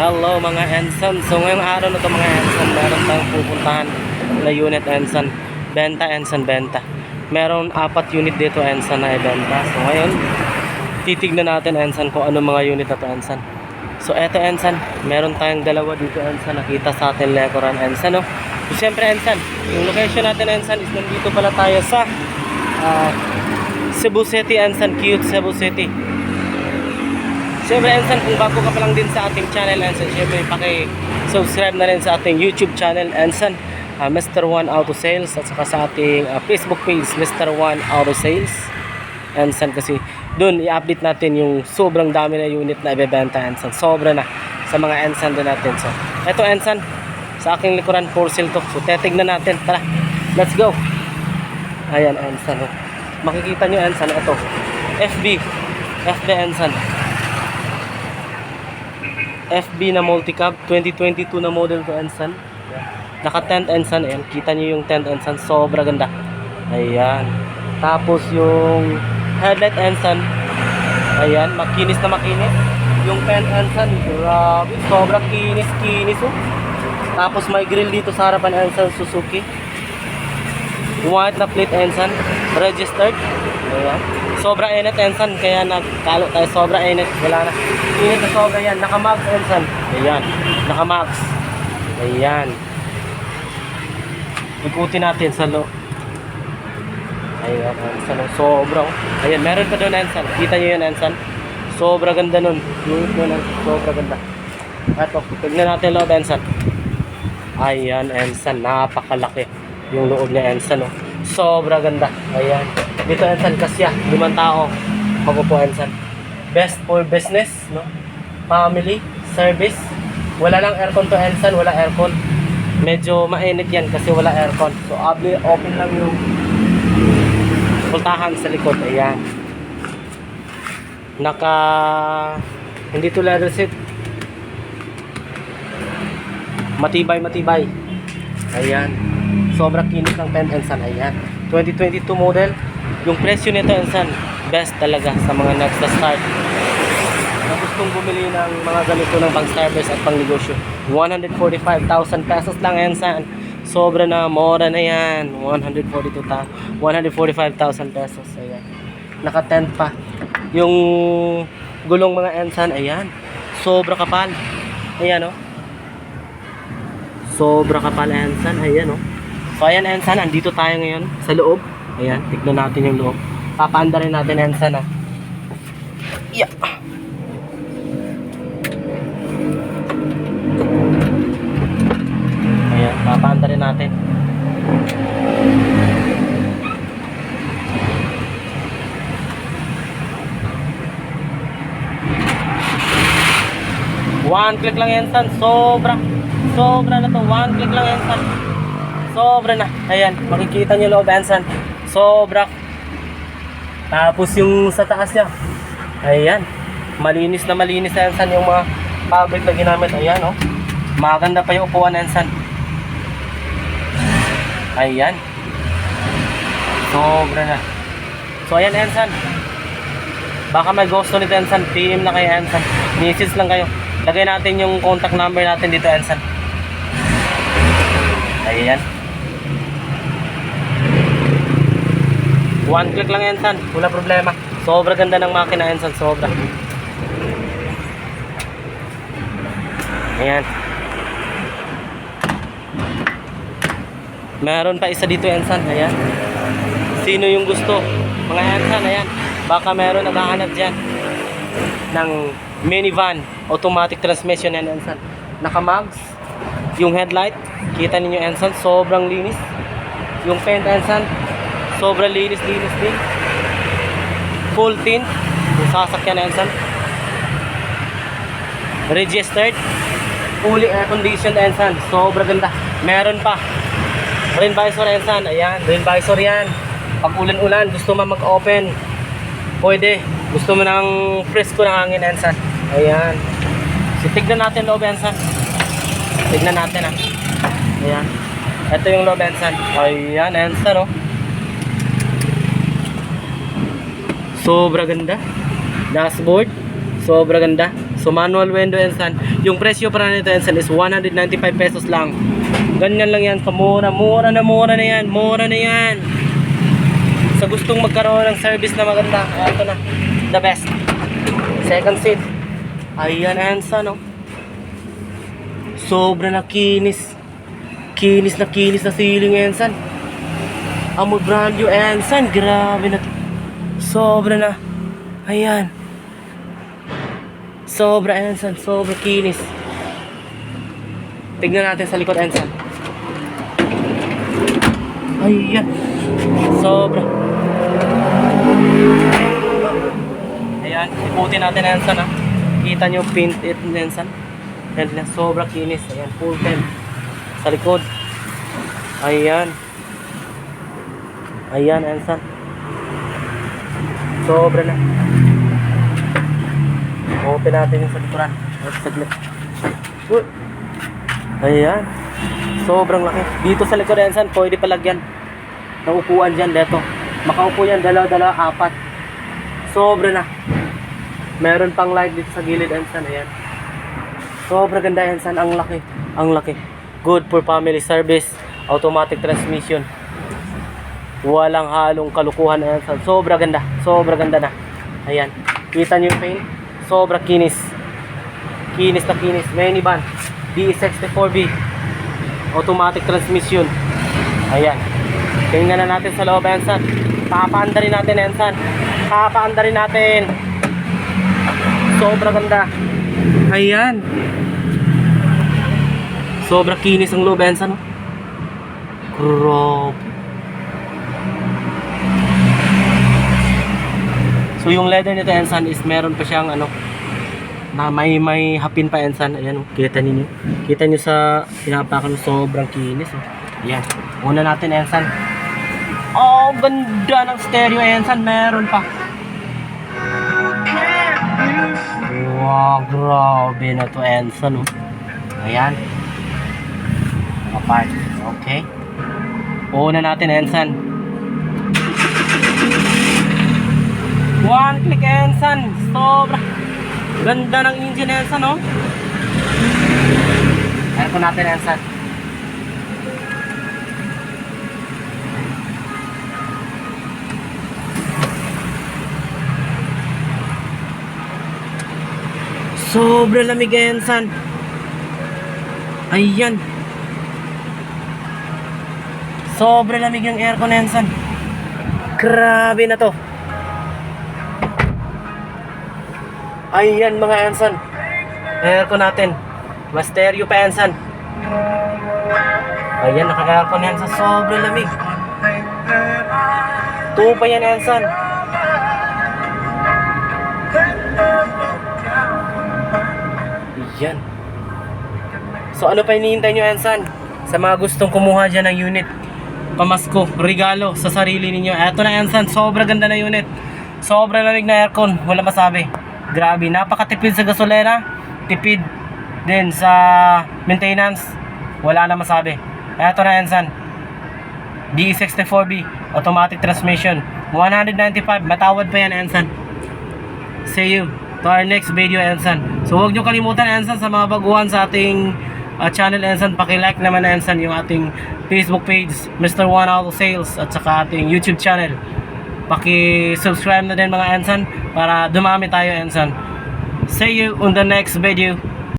Hello mga Ensan. So ngayong araw na to mga Ensan, meron tayong pupuntahan na unit Ensan. Benta Ensan, benta. Meron apat unit dito Ensan na ibenta. So ngayon, titignan natin Ensan kung ano mga unit na to Ensan. So eto Ensan, meron tayong dalawa dito Ensan. Nakita sa atin lekuran Ensan no. So syempre Ensan, yung location natin Ensan is nandito pala tayo sa ah, Cebu City Ensan, cute Cebu City. Siyempre, Ensan, kung bago ka pa lang din sa ating channel, Ensan, siyempre, paki-subscribe na rin sa ating YouTube channel, Ensan, uh, Mr. One Auto Sales, at saka sa ating ah, Facebook page, Mr. One Auto Sales, Ensan, kasi doon, i-update natin yung sobrang dami na unit na ibebenta, Ensan. Sobra na sa mga Ensan din natin. So, eto, Ensan, sa aking likuran, for sale to. So, tetignan natin. Tara, let's go. Ayan, Ensan. Oh. Makikita nyo, Ensan, ito. FB. FB Ensan. FB na multicab 2022 na model to Ensan. Naka tent Ensan ayan kita niyo yung tent Ensan sobra ganda. Ayan. Tapos yung headlight Ensan ayan makinis na makinis. Yung tent Ensan grabe sobra kinis kinis oh. Tapos may grill dito sa harapan Ensan Suzuki. White na plate Ensan registered ayan sobra init Ensan. Kaya nagkalo tayo. Sobra init. Wala na. Init na sobra yan. Naka max Ensan. Ayan. Naka max ayan. Ikutin natin sa lo ayan Ensan. Oh, sobra oh. ayan meron pa doon Ensan. Kita nyo yun Ensan? Sobra ganda nun. Unit nun Ensan. Sobra ganda. Eto tignan natin loob Ensan. Ayan Ensan. Napakalaki yung loob niya Ensan oh. sobra ganda. Ayan dito Ensan kasya limang tao magupo Ensan best for business no? Family service. Wala lang aircon to Ensan wala aircon. Medyo mainit yan kasi wala aircon. So open lang yung pultahan sa likod ayan. Naka hindi to leather seat. Matibay matibay. Ayan. Sobrang kinis ng tent Ensan ayan. 2022 model yung presyo nito Ensan best talaga sa mga nagsa-start na gustong bumili ng mga ganito ng pang service at pang negosyo. 145,000 pesos lang Ensan sobra na mora na yan. 142,000 145,000 pesos ayan. Naka tent pa. Yung gulong mga Ensan ayan. Sobra kapal. Ayan oh. Sobra kapal Ensan ayan oh. So ayan Ensan andito tayo ngayon sa loob ayan tignan natin yung loob papaanda rin natin Ensan ah yeah. ayan papaanda rin natin One click lang yan, son. Sobra. Sobra na to. One click lang yan, son. Sobra na. Ayan, makikita nyo loob yan, son. Sobra. Tapos yung sa taas niya. Ayan. Malinis na malinis na yan, son. Yung mga fabric na ginamit. Ayan, oh. Maganda pa yung upuan na yan, son. Ayan. Sobra na. So, ayan, Ensan. Baka may gusto nito, Ensan. PM na kayo, Ensan. Message lang kayo. Lagay natin yung contact number natin dito, Ensan. Ayan. One click lang, Ensan. Wala problema. Sobra ganda ng makina, Ensan. Sobra. Ayan. Meron pa isa dito, Ensan. Ayan. Sino yung gusto? Mga Ensan, ayan. Baka meron naghahanap dyan ng minivan automatic transmission yan Ensan naka-mags yung headlight kita ninyo Ensan sobrang linis yung paint Ensan sobrang linis linis din. Full tint. Yung sasakyan Ensan registered. Fully air conditioned Ensan sobrang ganda. Meron pa. Rain visor Ensan ayan rain visor yan. Pag ulan-ulan gusto mo mag-open. Pwede. Gusto mo ng fresco ng hangin Ensan ayan. So tignan natin loob Ensan tignan natin ah. Ayan. Ito yung loob Ensan ayan Ensan oh sobra ganda dashboard sobra ganda so manual window Ensan Yung presyo para nito Ensan is 195 pesos lang. Ganyan lang yan, kamura. Mura na mura na yan. Mura na yan. Sa gustong magkaroon ng service na maganda, ito na. The best. Second seat. Ayan, Ensan, no? Sobra na kinis. Kinis na kinis na ceiling, Ensan. Amoy brand new, Ensan. Grabe na. Sobra na. Ayan. Sobra, Ensan. Sobra kinis. Tignan natin sa likod, Ensan. Ayan. Sobra. Ayan. Iputin natin, Ensan, ha. Kita nyo, paint it, Ensan. Ayan sobra kinis. Ayan, full tent. Sa likod. Ayan. Ayan, Ensan. Sobra na. Open natin yung sa likuran. Saglit. Uy. Ayan. Sobrang laki. Dito sa likod, Ensan, pwede palagyan. Ng upuan dyan, dito. Makaupo yan, dalawa-dalawa, apat. Sobra na. Meron pang light dito sa gilid, Ensan. Ayan. Sobra ganda, Ensan. Ang laki. Ang laki. Good for family service. Automatic transmission. Walang halong kalukuhan, Ensan. Sobra ganda. Sobra ganda na. Ayan. Kita nyo yung paint? Sobra kinis. Kinis na kinis. Minivan. DE64B. Automatic transmission. Ayan. Tingnan na natin sa loob, Ensan. Papaanda rin natin, Ensan. Papaanda rin natin. Sobra ganda. Ayan. Sobra kinis ang loob, Ensan. Grabe. So yung leather nito Ensan is meron pa siyang ano na may may hapin pa Ensan. Ayan, oh, kita niyo. Kita niyo sa pinapakan sobrang kinis. Oh. Ayan. Una natin Ensan. Oh, ganda ng stereo Ensan. Meron pa. Wow, grabe na to Ensan. Oh. Ayan. Apart. Okay. Una natin Ensan. One click Ensan. Sobra. Ganda ng engine Ensan, no? Ayan po natin Ensan. Sobra lamig Ensan. Ayan. Sobra lamig yung aircon Ensan. Grabe na to. Ayan mga Ensan. Aircon natin. Mas stereo pa Ensan. Ayan, naka-aircon yan sobrang lamig. Tuwa pa yan Ensan. Ayan. So ano pa hinihintay nyo Ensan? Sa mga gustong kumuha dyan ng unit. Pamasko, regalo sa sarili ninyo. Eto na Ensan, sobra ganda na unit. Sobra lamig na aircon, wala masabi. Grabe, napakatipid sa gasolina, tipid din sa maintenance, wala na masabi. Eto na Ensan, DE64B, automatic transmission, 195, matawad pa yan Ensan. See you to our next video Ensan. So huwag nyo kalimutan Ensan sa mga baguhan sa ating uh, channel Ensan, paki-like naman Ensan yung ating Facebook page, Mr. One Auto Sales at saka ating YouTube channel. Paki-subscribe na din mga Ensan para dumami tayo Ensan. See you on the next video.